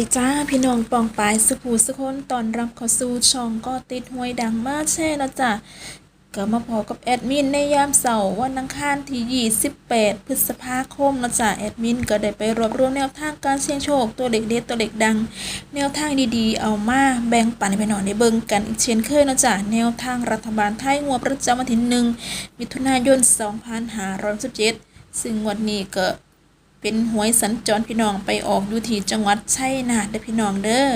ดีจ้าพี่น้องปองปายสุภูสุคนตอนรับเข้าสู่ช่องก็ติดห้วยดังมากแช่แล้วจ้ะก็มาพอกับแอดมินในยามเสาร์วันอังคารที่ 28 พฤษภาคมนะจ๊ะแอดมินก็ได้ไปรวบรวมแนวทางการเสี่ยงโชคตัวเล็กเด็ดตัวเล็กดัง แนวทางดีๆ เอามาแบ่งปันให้พี่น้องได้เบิ่งกันอีกเช่นเคยนะจ๊ะแนวทางรัฐบาลไทยงวดประจำวันที่หนึ่งมิถุนายน 2567ซึ่งงวดนี้ก็ เป็นหวยสัญจรพี่น้องไปออกอยู่ที่จังหวัดชัยนาทเด้อพี่น้องเด้อ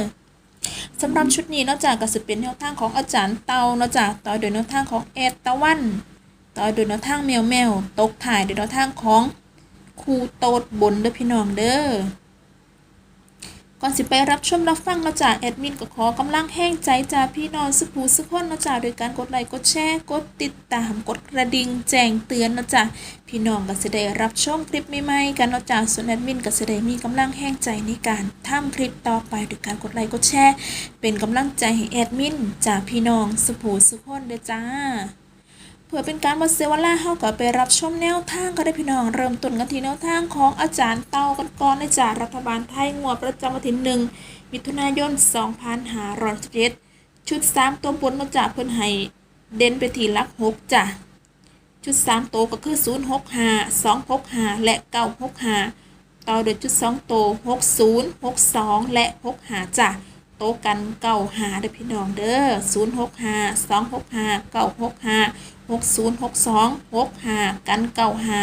สำหรับชุดนี้นอกจากกระสิเป็นแนวทางของอาจารย์เตานอกจากต่อโดยแนวทางของเอตตะวัน ต่อโดยแนวทางแมวแมวตกถ่ายโดยแนวทางของครูโตดบนเด้อพี่น้องเด้อ ก่อนสิไปรับชมรับฟังนะจ๊ะแอดมินก็ขอกำลังแห้งใจจากพี่น้องสุภูสุขคนนะจ๊ะโดยการกดไลค์กดแชร์กดติดตามกดกระดิ่งแจ้งเตือนนะจ๊ะพี่น้องก็จะได้รับชมคลิปใหม่ๆกันเนาะจากส่วนแอดมินก็จะได้มีกำลังแห้งใจในการทำคลิปต่อไปโดยการกดไลค์กดแชร์เป็นกำลังใจให้แอดมินจากพี่น้องสุภูสุขคนเด้อจ้า เพื่อเป็นการบ่เสวลาเฮาก็ไปรับชมแนวทางก็ได้พี่น้องเริ่มต้นกันที่แนวทางของอาจารย์เต้ากันก่อนในจากรัฐบาลไทยงวดประจำวันที่หนึ่งมิถุนายน 2567ชุด 3 ตัวบนมาจากเพิ่นให้เด่นไปที่ลัก6จ้ะชุด 3 ตัวก็คือ 0 6 5 2 6 5 และ 9 6 5 ต่อด้วยชุด 2 ตัว 60 62 และ 6 5จ้ะ โต๊ะกันเก่าหาเด้อพี่น้องเด้อศูนย์หกห้าสองหกห้าเก้าหกห้าหกศูนย์หกสองหกห้ากันเก่าหา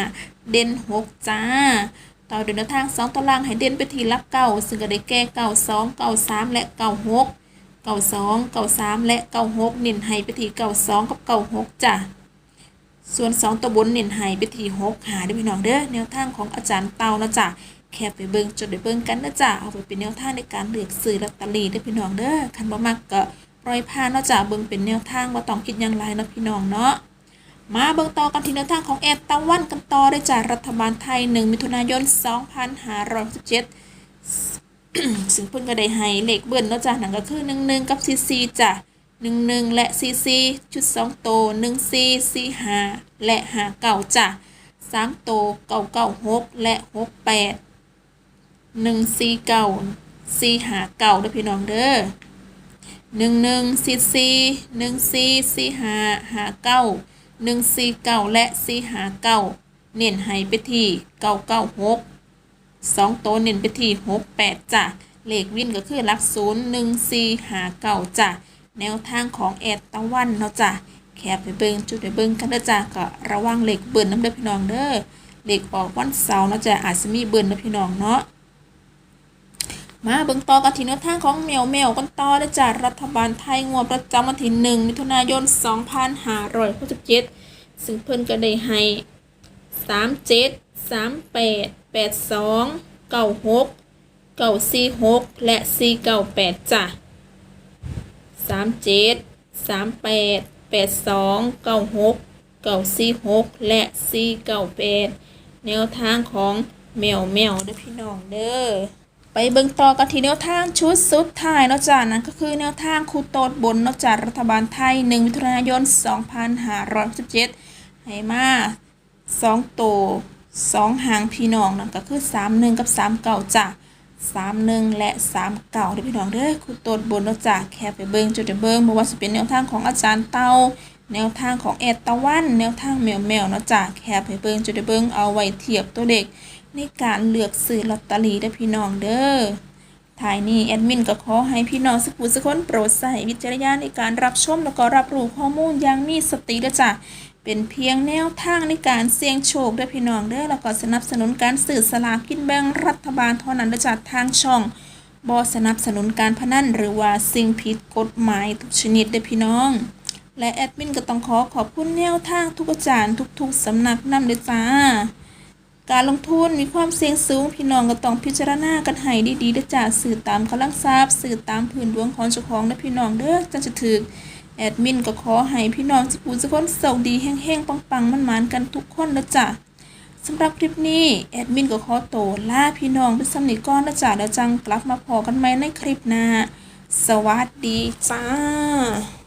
เด่นหกจ้าต่อเดินทางสองตารางให้เด่นไปทีลับเก่าซึ่งก็ได้แก่เก่าสองเก่าสามและเก่าหกเก่าสองเก่าสามและเก่าหกเน้นให้ไปทีเก่าสองกับเก่าหกจ้ะส่วนสองตัวบนเน้นให้ไปทีหกหาเด้อพี่น้องเด้อแนวทางของอาจารย์เตานะจ้ะ แคบไปเบิ่งจดไปเบิ่งกันนะจ๊ะเอาไปเป็นแนวทางในการเลือกซื้อลอตเตอรี่เด้พี่น้องเด้อคันบ่มักก็ปล่อยผ่านเนาะจ๊ะเบิ่งเป็นแนวทางบ่ต้องคิดหยังหลายเนาะพี่น้องเนาะมาเบิ่งต่อกันที่แนวทางของแอดตะวันกันต่อได้จากรัฐบาลไทย 1 มิถุนายน 2567 ซึ่งเพิ่นก็ได้ให้เลขเบิ้ลเนาะจ้ะนั่นก็คือ 11 กับ 44จ้ะ11 และ 44 ชุด 2 โต 14 45 และ 59จ้ะ3 โต 996 และ 68 149 459เก่าซีหาเก่าด้อพี่น้องเด้อหนึ่งหนึ่งสี่สี่หนึ่งสี่สี่หาหาเก้าหนึ่งสี่เก้าและสี่หาเก้าเน้นให้ไปที่เก้าเก้าหกสองโตวเน้นไปที่หกแปดจ้ะเลขวินก็คือหลักศูนย์หนึ่งสี่หาเก้าจ้ะแนวทางของแอดตะวันเนาะจ้ะแคบไปเบิงจุดไปเบิงกันเด้อจ้ะก็ระวังเหลขเบิ่นน้ำเด้อพี่น้องเด้อเหลขออกวันเสาร์เนาะจ้ะอาจจะมีเบิ่นนะพี่น้องเนาะ มาเบิ่งต่อกันที่แนวทางของแมวแมวกันต่อได้จากรัฐบาลไทยงวดประจำวันที่หนึ่งมิถุนายน 2567ซึ่งเพิ่นก็ได้ให้ 37 38 82 96 946 และ 498จ้ะ37 38 82 96 946 และ 498 แนวทางของแมวแมวเด้อพี่น้องเด้อ ไปเบิ่งต่อกันที่แนวทางชุดสุดท้ายเนาะจ้านั่นก็คือแนวทางคูโตดบนเนาะจ้ารัฐบาลไทย 1 มิถุนายน 2567ให้มา2โตว2หางพี่น้องนั่นก็คือ 31 กับ 39จ้ะ31 และ 39เด้อพี่น้องเด้อคูโตดบนเนาะจ้าแค่ไปเบิ่งจุดเดี๋ยวเบิ่งบ่ว่าสิเป็นแนวทางของอาจารย์เตาแนวทางของแอดตะวัน แนวทางแมวแมวเนาะจ้าแค่ไปเบิ่งจุดเดี๋ยวเบิ่งเอาไว้เทียบตัวเลข ในการเลือกซื้อลอตเตอรี่ได้พี่น้องเด้อท้ายนี้แอดมินก็ขอให้พี่น้องสักผู้สักคนโปรดใส่วิจารณญาณในการรับชมแล้วก็รับรู้ข้อมูลอย่างมีสติด้วยจ้ะเป็นเพียงแนวทางในการเสี่ยงโชคเด้อพี่น้องเด้อแล้วก็สนับสนุนการสื่อสลากกินแบ่งรัฐบาลเท่านั้นเด้อจ้ะทางช่องบอสนับสนุนการพนันหรือว่าสิ่งผิดกฎหมายทุกชนิดเด้อพี่น้อง และแอดมินก็ต้องขอขอบคุณแนวทางทุกอาจารย์ทุกๆสำนักนำเด้อจ้า การลงทุนมีความเสี่ยงสูงพี่น้องก็ต้องพิจารณากันให้ดีๆด้จ้าสื่อตามกำลังทรัพย์สื่อตามพื้นดวงของเจ้าของและพี่น้องเด้อจังจะถึกแอดมินก็ขอให้พี่น้องสิปูสุกคนโชคดีแห้งๆปังๆมันๆกันทุกคนเด้อจ้าสำหรับคลิปนี้แอดมินก็ขอโตวลาพี่น้องไปสำนิก่อนเด้อจ้าเดี๋ยวจังกลับมาพอกันใหมในคลิปหน้าสวัสดีจ้า